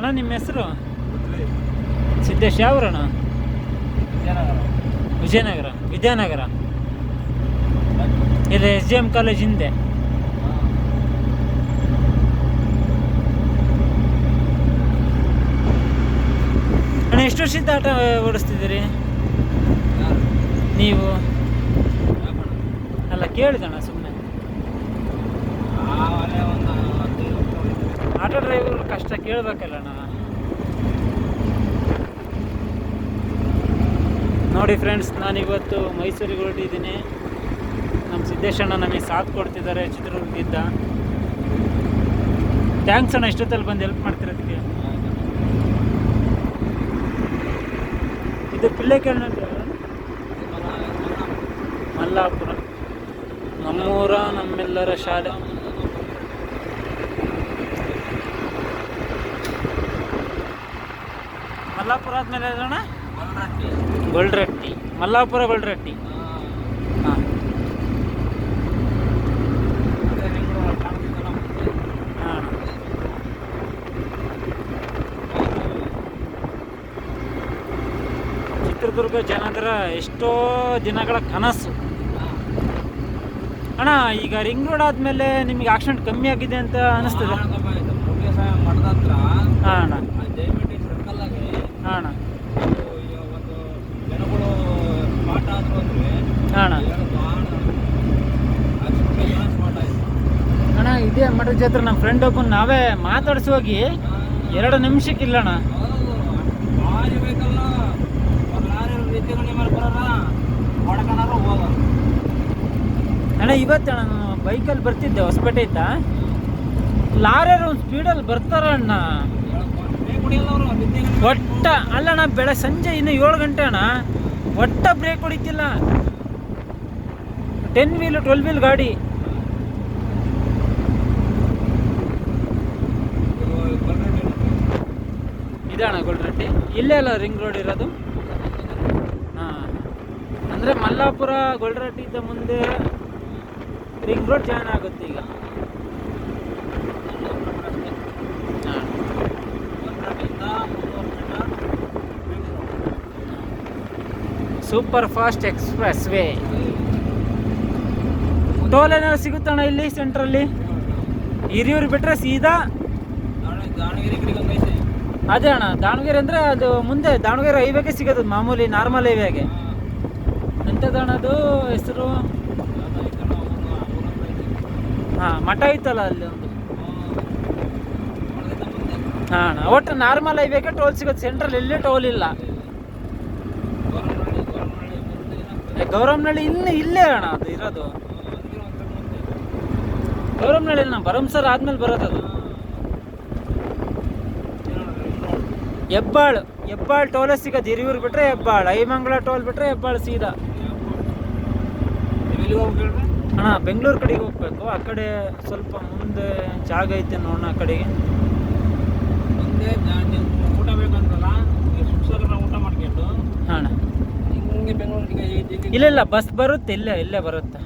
ಅಣ್ಣ ನಿಮ್ಮ ಹೆಸರು? ಸಿದ್ದೇಶ್ ಯಾವೂರಣ್ಣ? ವಿಜಯನಗರ. ವಿದ್ಯಾನಗರ. ಇಲ್ಲ ಎಸ್ ಜಿ ಎಂ ಕಾಲೇಜ್ ಹಿಂದೆ. ಅಣ್ಣ ಎಷ್ಟು ವರ್ಷದಿಂದ ಆಟ ಓಡಿಸ್ತಿದ್ದೀರಿ? ನೀವು? ಅಲ್ಲ ಕೇಳಿದಣ್ಣ ಸುಮ್ಮನೆ ಆಟೋ ಡ್ರೈವರ್ ಕಷ್ಟ ಕೇಳಬೇಕಲ್ಲ ನಾನು ನೋಡಿ ಫ್ರೆಂಡ್ಸ್ ನಾನಿವತ್ತು ಮೈಸೂರಿಗೆ ಹೊರಟಿದ್ದೀನಿ. ನಮ್ಮ ಸಿದ್ದೇಶಣ್ಣ ನಮಗೆ ಸಾಥ್ ಕೊಡ್ತಿದ್ದಾರೆ, ಚಿತ್ರದುರ್ಗದಿಂದ. ಥ್ಯಾಂಕ್ಸ್ ಅಣ್ಣ, ಇಷ್ಟೊತ್ತಲ್ಲಿ ಬಂದು ಹೆಲ್ಪ್ ಮಾಡ್ತಿರೋದಕ್ಕೆ. ಇದು ಪಿಳ್ಳೆಕೆಳ್ಳ ಮಲ್ಲಾಪುರ. ನಮ್ಮೂರ ನಮ್ಮೆಲ್ಲರ ಶಾಲೆ. ಮಲ್ಲಾಪುರ ಆದ್ಮೇಲೆ ಅಣ್ಣ? ಗೊಲ್ರಟ್ಟಿ. ಮಲ್ಲಾಪುರ ಗೊಲ್ರಟ್ಟಿ. ಹಾಂ. ಚಿತ್ರದುರ್ಗ ಜನರ ಎಷ್ಟೋ ದಿನಗಳ ಕನಸು. ಅಣ್ಣ ಈಗ ರಿಂಗ್ ರೋಡ್ ಆದ್ಮೇಲೆ ನಿಮಗೆ ಆಕ್ಸಿಡೆಂಟ್ ಕಮ್ಮಿ ಆಗಿದೆ ಅಂತ ಅನಿಸ್ತದೆ. ಹಾಂ ಅಣ್ಣ ಜಯಮಂಡಿ ಸರ್ಕಲ್ ಆಗಿ ಹಾಂ ಅಣ್ಣ ಒಂದು ಈ ಒಂದು ಜನಗಳು ಸ್ಪಾಟ್ ಆದ್ರು ಅಂದ್ರೆ ಹಾಂ ಅಣ್ಣ ಎರಡು ಬಾಣ ಹತ್ತು ಜನ ಸ್ಪಾಟ್ ಆಯ್ತು ಅಣ್ಣ ಮಠದ ಜಾತ್ರೆ ನಮ್ಮ ಫ್ರೆಂಡ್ ಒಬ್ಬ ನಾವೇ ಮಾತಾಡ್ಸಿ ಹೋಗಿ ಎರಡು ನಿಮಿಷಕ್ಕೆ ಇಲ್ಲಣ್ಣ. ಅಣ್ಣ, ಇವತ್ತು ನಾನು ಬೈಕಲ್ಲಿ ಬರ್ತಿದ್ದೆ ಹೊಸಪೇಟೆಯಿಂದ ಲಾರಿಯರು ಒಂದು ಸ್ಪೀಡಲ್ಲಿ ಬರ್ತಾರ ಅಣ್ಣ. ಒಟ್ಟ, ಅಲ್ಲಣ್ಣ, ಬೆಳೆ ಸಂಜೆ ಇನ್ನು ಏಳು ಗಂಟೆ ಅಣ್ಣ. ಒಟ್ಟ ಬ್ರೇಕ್ ಹೊಡಿತಿಲ್ಲ. ಟೆನ್ ವೀಲ್ ಟ್ವೆಲ್ ವೀಲ್ ಗಾಡಿ. ಇದಣ್ಣ ಗೊಲ್ರಟ್ಟಿ ಇಲ್ಲೇ ಅಲ್ಲ ರಿಂಗ್ ರೋಡ್ ಇರೋದು. ಹಾಂ. ಅಂದರೆ ಮಲ್ಲಾಪುರ ಗೊಲ್ರಟ್ಟಿಯಿಂದ ಮುಂದೆ ರಿಂಗ್ ರೋಡ್ ಜಾಯ್ನ್ ಆಗುತ್ತೆ ಈಗ. Super fast expressway toll ಏನಾದ್ರು ಸಿಗುತ್ತಣ್ಣ ಇಲ್ಲಿ ಸೆಂಟ್ರಲ್ಲಿ ಹಿರಿಯೂರು ಬಿಟ್ಟರೆ ಸೀದಾ ದಾವಣಗೆರೆ ಕಡೆಗೆ ಒಂದು ಐತೆ ಅದೇ ಅಣ್ಣ, ದಾವಣಗೆರೆ ಅಂದರೆ ಅದು ಮುಂದೆ ದಾವಣಗೆರೆ ಹೈವೇಗೆ ಸಿಗೋದು ಮಾಮೂಲಿ ನಾರ್ಮಲ್ ಹೈವೇಗೆ. ಅದು ಹೆಸರು? ಹಾಂ, ಮಠ ಐತಲ್ಲ ಅಲ್ಲಿ ಒಂದು. ಹಾಂ ಅಣ್ಣ, ಒಟ್ಟು ನಾರ್ಮಲ್ ಹೈವೇಗೆ ಟೋಲ್ ಸಿಗುತ್ತೆ ಸೆಂಟ್ರಲ್ ಎಲ್ಲಿ ಟೋಲ್ ಇಲ್ಲ. ಗೌರಮ್ನಳ್ಳಿ ಇಲ್ಲಿ ಇಲ್ಲೇ ಅಣ್ಣ ಅದು ಇರೋದು. ಗೌರಮ್ನಳ್ಳಿ ಅಣ್ಣ ಭರಮ್ಸರ್ ಆದ್ಮೇಲೆ ಬರೋದು ಹೆಬ್ಬಾಳು ಹೆಬ್ಬಾಳು ಟೋಲೇ ಸಿಗೋದು ಹಿರಿಯೂರು ಬಿಟ್ರೆ ಹೆಬ್ಬಾಳು ಐಮಂಗಳ ಟೋಲ್ ಬಿಟ್ರೆ ಹೆಬ್ಬಾಳು ಸೀದಾ. ಅಣ್ಣ ಬೆಂಗಳೂರು ಕಡೆಗೆ ಹೋಗ್ಬೇಕು. ಆ ಕಡೆ ಸ್ವಲ್ಪ ಮುಂದೆ ಜಾಗ ಐತೆ ನೋಡೋಣ ಆ ಕಡೆಗೆ. ಮುಂದೆ ಊಟ ಬೇಕಂದ್ರಲ್ಲ ಊಟ ಮಾಡ್ಕೊಂಡು. ಹಾಂ ಇಲ್ಲ ಇಲ್ಲ ಬಸ್ ಬರುತ್ತೆ ಇಲ್ಲೇ ಇಲ್ಲೇ ಬರುತ್ತೆ.